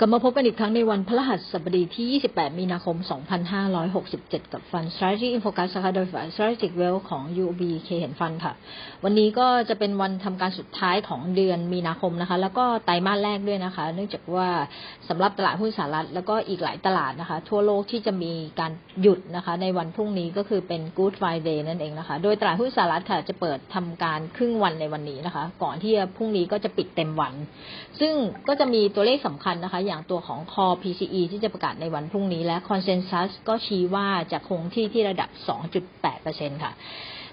กลับมาพบกันอีกครั้งในวันพฤหัสบดีที่ 28 มีนาคม 2567 กับ Fund Strategy in Focus นะคะโดยฝ่าย Strategic Wealth ของ UOB K เห็นฟันค่ะ วันนี้ก็จะเป็นวันทำการสุดท้ายของเดือนมีนาคมนะคะ แล้วก็ไตรมาสแรกด้วยนะคะ เนื่องจากว่าสำหรับตลาดหุ้นสหรัฐ แล้วก็อีกหลายตลาดนะคะ ทั่วโลกที่จะมีการหยุดนะคะ ในวันพรุ่งนี้ก็คือเป็น Good Friday นั่นเองนะคะ โดยตลาดหุ้นสหรัฐค่ะจะเปิดทำการครึ่งวันในวันนี้นะคะ ก่อนที่พรุ่งนี้ก็จะปิดเต็มวัน ซึ่งก็จะมีตัวเลขสำคัญนะคะอย่างตัวของ Core PCE ที่จะประกาศในวันพรุ่งนี้และ Consensus ก็ชี้ว่าจะคงที่ที่ระดับ 2.8%ค่ะ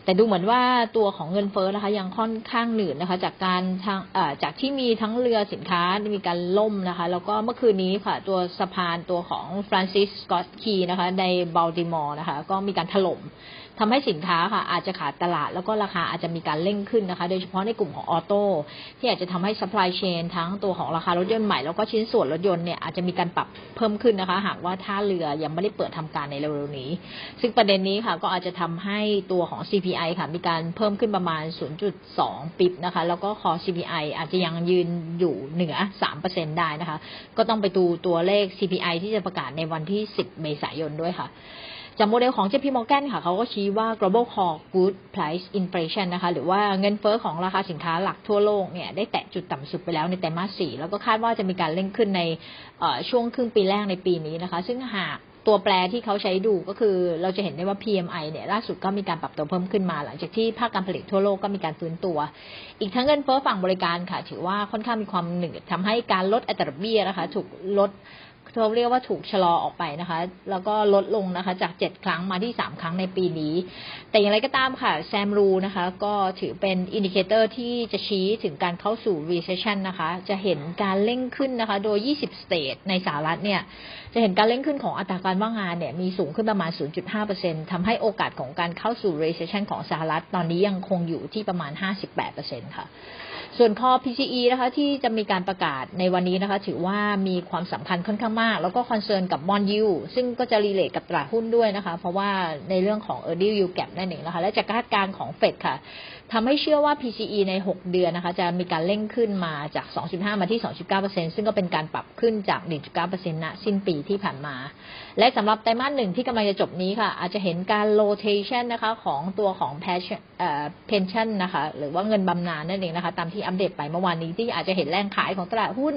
แต่ดูเหมือนว่าตัวของเงินเฟ้อนะคะยังค่อนข้างหนืดนะคะ จากการทางจากที่มีทั้งเรือสินค้ามีการล่มนะคะ แล้วก็เมื่อคืนนี้ค่ะ ตัวสะพานตัวของ Francis Scott Key นะคะในบัลติมอร์นะคะ ก็มีการถล่ม ทำให้สินค้าค่ะอาจจะขาดตลาดแล้วก็ราคาอาจจะมีการเร่งขึ้นนะคะ โดยเฉพาะในกลุ่มของออโต้ที่อาจจะทำให้ supply chain ทั้งตัวของราคารถยนต์ใหม่แล้วก็ชิ้นส่วนรถยนต์เนี่ยอาจจะมีการปรับเพิ่มขึ้นนะคะ หากว่าท่าเรือยังไม่ได้เปิดทำการในเร็วๆนี้ ซึ่งประเด็นนี้ค่ะก็อาจจะทำให้ตัวของ CPI ค่ะมีการเพิ่มขึ้นประมาณ 0.2 ปิบนะคะ แล้วก็คอ CPI อาจจะยังยืนอยู่เหนือ 3%ได้นะคะ ก็ต้องไปดูตัวเลข CPI ที่จะประกาศในวันที่ 10 เมษายนด้วยค่ะ จากโมเดลของ JP Morgan ค่ะเขาก็ชี้ว่า global core good price inflation นะคะ หรือว่าเงินเฟ้อของราคาสินค้าหลักทั่วโลกเนี่ยได้แตะจุดต่ำสุดไปแล้วในไตรมาส 4 แล้วก็คาดว่าจะมีการเร่งขึ้นในช่วงครึ่งปีแรกในปีนี้นะคะ ซึ่งหากตัวแปรที่เขาใช้ดูก็คือเราจะเห็นได้ว่า PMI เนี่ยล่าสุดก็มีการปรับตัวเพิ่มขึ้นมา หลังจากที่ภาคการผลิตทั่วโลกก็มีการฟื้นตัว อีกทั้งเงินเฟ้อฝั่งบริการค่ะ ถือว่าค่อนข้างมีความหนืดทำให้การลดอัตราเบี้ยนะคะ ถูกลด เขาเรียกว่าถูกชะลอออกไปนะคะ แล้วก็ลดลงนะคะ จาก7ครั้งมาที่3ครั้งในปีนี้ แต่อย่างไรก็ตามค่ะแซมรูนะคะ ก็ถือเป็นอินดิเคเตอร์ที่จะชี้ถึงการเข้าสู่ recession นะคะ จะเห็นการเร่งขึ้นนะคะ โดย 20 state ในสหรัฐเนี่ย จะเห็นการเร่งขึ้นของอัตราการว่างงานเนี่ย มีสูงขึ้นประมาณ 0.5%ทำให้โอกาสของการเข้าสู่ recession ของสหรัฐ ตอนนี้ยังคงอยู่ที่ประมาณ 58%ค่ะ ส่วนคอ PCE นะคะที่จะมีการประกาศในวันนี้นะคะ ถือว่ามีความสำคัญค่อนข้างมาก แล้วก็คอนเซิร์นกับบอลยูซึ่งก็จะรีเลทกับตลาดหุ้นด้วยนะคะ เพราะว่าในเรื่องของ e a r n i n g yield gap นั่นเองนะคะ และจากคาดการณ์ของเฟดค่ะทำให้เชื่อว่า PCE ใน 6 เดือนนะคะ จะมีการเร่งขึ้นมาจาก 2.5 มาที่ 2.9%ซึ่งก็เป็นการปรับขึ้นจาก 1.9%ณสิ้นปีที่ผ่านมา และสำหรับไตรมาสหนึ่งที่กำลังจะจบนี้ค่ะ อาจจะเห็นการ rotation นะคะของตัวของ pension เอ่อ pension นะคะ หรือว่าเงินบำนาญนั่นเองนะคะ ตามที่อัปเดตไปเมื่อวานนี้ที่อาจจะเห็นแรงขายของตลาดหุ้น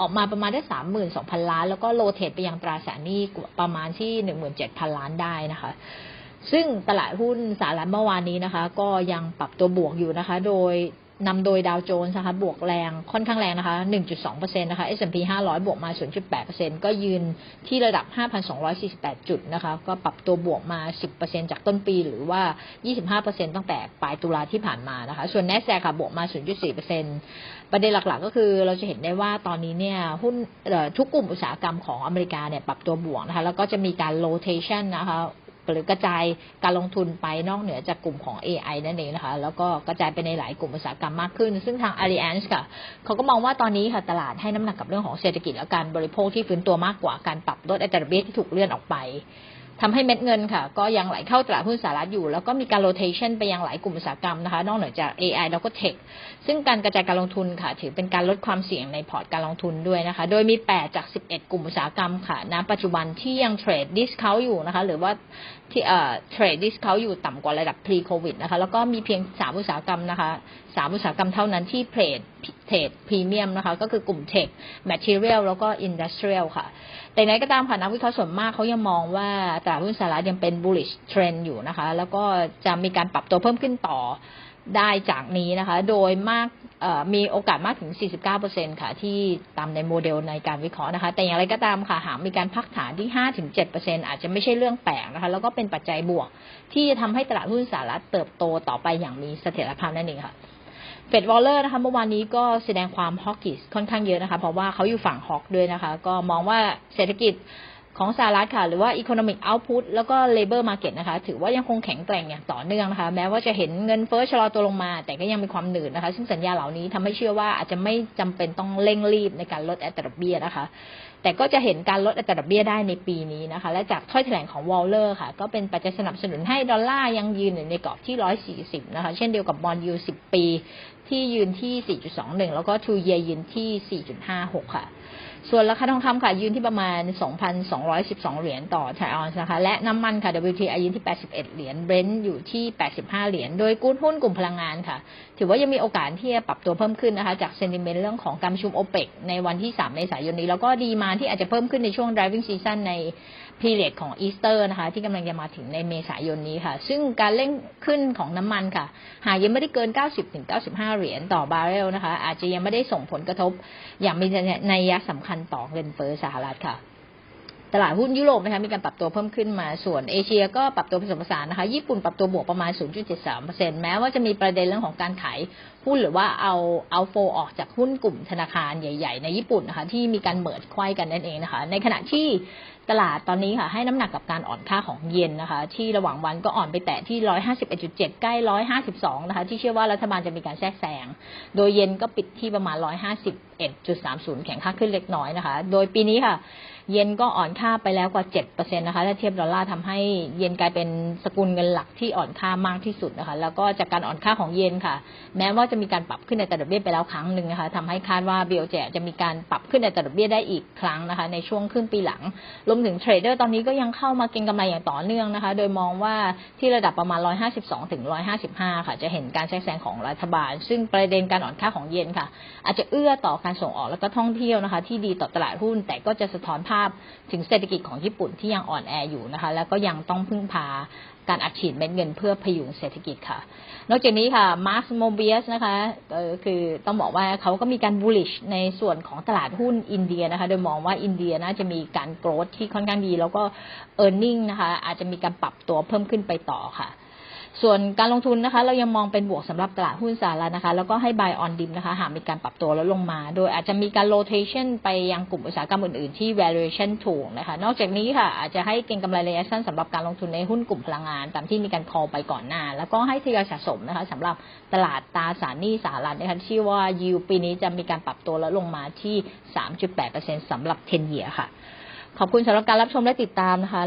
ออกมาประมาณได้32,000ล้าน แล้วก็โลเท e ไปยังตราสารหนี้ประมาณที่17,000ล้านได้นะคะซึ่งตลาดหุ้นสหรัฐเมื่อวานนี้นะคะ ก็ยังปรับตัวบวกอยู่นะคะ โดย นำโดยดาวโจนส์นะคะบวกแรงค่อนข้างแรงนะคะ 1.2%นะคะ S&P 500 บวกมา 0.8%ก็ยืนที่ระดับ 5,248 จุดนะคะ ก็ปรับตัวบวกมา 10%จากต้นปีหรือว่า 25%ตั้งแต่ปลายตุลาที่ผ่านมานะคะ ส่วน NASDAQ ค่ะบวกมา 0.4%ประเด็นหลักๆ ก็คือเราจะเห็นได้ว่าตอนนี้เนี่ยหุ้นทุกกลุ่มอุตสาหกรรมของอเมริกาเนี่ยปรับตัวบวกนะคะ แล้วก็จะมีการ rotation นะคะ หรือกระจายการลงทุนไปนอกเหนือจากกลุ่มของ AI นั่นเองนะคะ แล้วก็กระจายไปในหลายกลุ่มอุตสาหกรรมมากขึ้น ซึ่งทาง Allianz ค่ะเขาก็มองว่าตอนนี้ค่ะตลาดให้น้ำหนักกับเรื่องของเศรษฐกิจและการบริโภคที่ฟื้นตัวมากกว่าการปรับลดอัตราดอกเบี้ยที่ถูกเลื่อนออกไป ทำให้เม็ดเงินค่ะ ก็ยังไหลเข้าตลาดหุ้นสหรัฐอยู่ แล้วก็มีการ rotation ไปยังหลายกลุ่มอุตสาหกรรมนะคะ นอกเหนือจาก AI แล้วก็ Tech ซึ่งการกระจายการลงทุนค่ะ ถือเป็นการลดความเสี่ยงในพอร์ตการลงทุนด้วยนะคะ โดยมี 8 จาก 11 กลุ่มอุตสาหกรรมค่ะณปัจจุบันที่ยังเทรดดิสคาอยู่นะคะ หรือว่าที่เอ่อเทรดดิสคาอยู่ต่ำกว่าระดับ pre covid นะคะ แล้วก็มีเพียง 3 อุตสาหกรรมนะคะสามอุตสาหกรรมเท่านั้นที่เทรด เทรดพรีเมียมนะคะ ก็คือกลุ่ม Tech Material แล้วก็ Industrial ค่ะ แต่ไหนก็ตามค่ะนักวิเคราะห์ส่วนมากเขายังมองว่าตลาดหุ้นสหรัฐยังเป็น bullish trend อยู่นะคะ แล้วก็จะมีการปรับตัวเพิ่มขึ้นต่อได้จากนี้นะคะ โดยมากมีโอกาสมากถึง 49%ค่ะ ที่ตามในโมเดลในการวิเคราะห์นะคะ แต่อย่างไรก็ตามค่ะ หากมีการพักฐานที่ 5-7%อาจจะไม่ใช่เรื่องแปลกนะคะ แล้วก็เป็นปัจจัยบวก ที่จะทำให้ตลาดหุ้นสหรัฐเติบโตต่อไปอย่างมีเสถียรภาพนั่นเองค่ะ เฟดวอลเลอร์นะคะเมื่อวานนี้ก็แสดงความฮอกกิสค่อนข้างเยอะนะคะ เพราะว่าเขาอยู่ฝั่งฮอกด้วยนะคะ ก็มองว่าเศรษฐกิจ ของสหรัฐค่ะ หรือว่า economic output แล้วก็ labor market นะคะ ถือว่ายังคงแข็งแกร่งอย่างต่อเนื่องนะคะ แม้ว่าจะเห็นเงินเฟ้อชะลอตัวลงมา แต่ก็ยังมีความหนืดนะคะ ซึ่งสัญญาเหล่านี้ทำให้เชื่อว่าอาจจะไม่จำเป็นต้องเร่งรีบในการลดอัตราดอกเบี้ยนะคะ แต่ก็จะเห็นการลดอัตราดอกเบี้ยได้ในปีนี้นะคะ และจากถ้อยแถลงของวอลเลอร์ค่ะ ก็เป็นปัจจัยสนับสนุนให้ดอลลาร์ยังยืนอยู่ในกรอบที่ 140 นะคะ เช่นเดียวกับบอลยู10 ปีที่ยืนที่ 4.21 แล้วก็ two year ยืนที่ 4.56 ค่ะ ส่วนราคาทองคำค่ะยืนที่ประมาณ 2,212 เหรียญต่อไทออนซ์นะคะ และน้ำมันค่ะ WTI ยืนที่ 81 เหรียญเบรนท์อยู่ที่ 85 เหรียญ โดยกู้หุ้นกลุ่มพลังงานค่ะ ถือว่ายังมีโอกาสที่จะปรับตัวเพิ่มขึ้นนะคะ จากเซนติเมนต์เรื่องของการประชุมโอเปกในวันที่ 3 เมษายนนี้ แล้วก็ดีมาที่อาจจะเพิ่มขึ้นในช่วง driving season ในพีเรียดของอีสเตอร์นะคะ ที่กำลังจะมาถึงในเมษายนนี้ค่ะ ซึ่งการเร่งขึ้นของน้ำมันค่ะ หากยังไม่ได้เกิน 90-95 เหรียญต่อบาร์เรลนะคะ อาจจะยังไม่ได้ส่งผลกระทบอย่างมีนัยยะสำคัญต่อเงินเฟ้อสหรัฐค่ะ ตลาดหุ้นยุโรปนะคะมีการปรับตัวเพิ่มขึ้นมา ส่วนเอเชียก็ปรับตัวผสมผสานนะคะ ญี่ปุ่นปรับตัวบวกประมาณ 0.73%แม้ว่าจะมีประเด็นเรื่องของการขายหุ้นหรือว่าเอาเอาโฟออกจากหุ้นกลุ่มธนาคารใหญ่ ๆ ในญี่ปุ่นนะคะที่มีการเหมิร์จไขว้กันนั่นเองนะคะ ในขณะที่ตลาดตอนนี้ค่ะ ให้น้ำหนักกับการอ่อนค่าของเยนนะคะ ที่ระหว่างวันก็อ่อนไปแตะที่ 151.7 ใกล้ 152 นะคะ ที่เชื่อว่ารัฐบาลจะมีการแทรกแซงโดยเยนก็ปิดที่ประมาณ 151.30 แข็งค่าขึ้นเล็กน้อยนะคะ โดยปีนี้ค่ะ เยนก็อ่อนค่าไปแล้วกว่า 7%นะคะถ้าเทียบดอลลาร์ทำให้เยนกลายเป็นสกุลเงินหลักที่อ่อนค่ามากที่สุดนะคะ แล้วก็จากการอ่อนค่าของเยนค่ะ แม้ว่าจะมีการปรับขึ้นในตราดเบี้ยไปแล้วครั้งหนึ่งนะคะทำให้คาดว่าเบลเจจะมีการปรับขึ้นในตราดเบี้ยได้อีกครั้งนะคะ ในช่วงครึ่งปีหลัง รวมถึงเทรดเดอร์ตอนนี้ก็ยังเข้ามาเก็งกำไรอย่างต่อเนื่องนะคะ โดยมองว่าที่ระดับประมาณ 152 ถึง 155 ค่ะ จะเห็นการแทรกแซงของรัฐบาล ซึ่งประเด็นการอ่อนค่าของเยนค่ะ อาจจะเอื้อต่อการส่งออกและก็ท่องเที่ยวนะคะ ที่ดีต่อตลาดหุ้น แต่ก็จะสะท้อนภาพถึงเศรษฐกิจของญี่ปุ่นที่ยังอ่อนแออยู่นะคะ แล้วก็ยังต้องพึ่งพา การอัดฉีดเม็ดเงินเพื่อพยุงเศรษฐกิจค่ะ นอกจากนี้ค่ะมาร์คโมเบียสนะคะคือต้องบอกว่าเขาก็มีการบูลลิชในส่วนของตลาดหุ้นอินเดียนะคะ โดยมองว่าอินเดียน่าจะมีการโกรธที่ค่อนข้างดี แล้วก็เออร์เน็งนะคะอาจจะมีการปรับตัวเพิ่มขึ้นไปต่อค่ะ ส่วนการลงทุนนะคะ เรายังมองเป็นบวกสำหรับตลาดหุ้นสหรัฐนะคะ แล้วก็ให้ buy on dim นะคะ หากมีการปรับตัวลดลงมา โดยอาจจะมีการ rotation ไปยังกลุ่มอุตสาหกรรมอื่นๆ ที่ valuation ถูกนะคะ นอกจากนี้ค่ะ อาจจะให้เก็งกำไรระยะสั้นสำหรับการลงทุนในหุ้นกลุ่มพลังงาน ตามที่มีการ call ไปก่อนหน้า แล้วก็ให้ทยอยสะสมนะคะสำหรับตลาดตราสารหนี้สหรัฐนะคะที่ว่า yield ปีนี้จะมีการปรับตัวลดลงมาที่ 3.8%สำหรับ 10 year ค่ะ ขอบคุณสำหรับการรับชมและติดตามนะคะ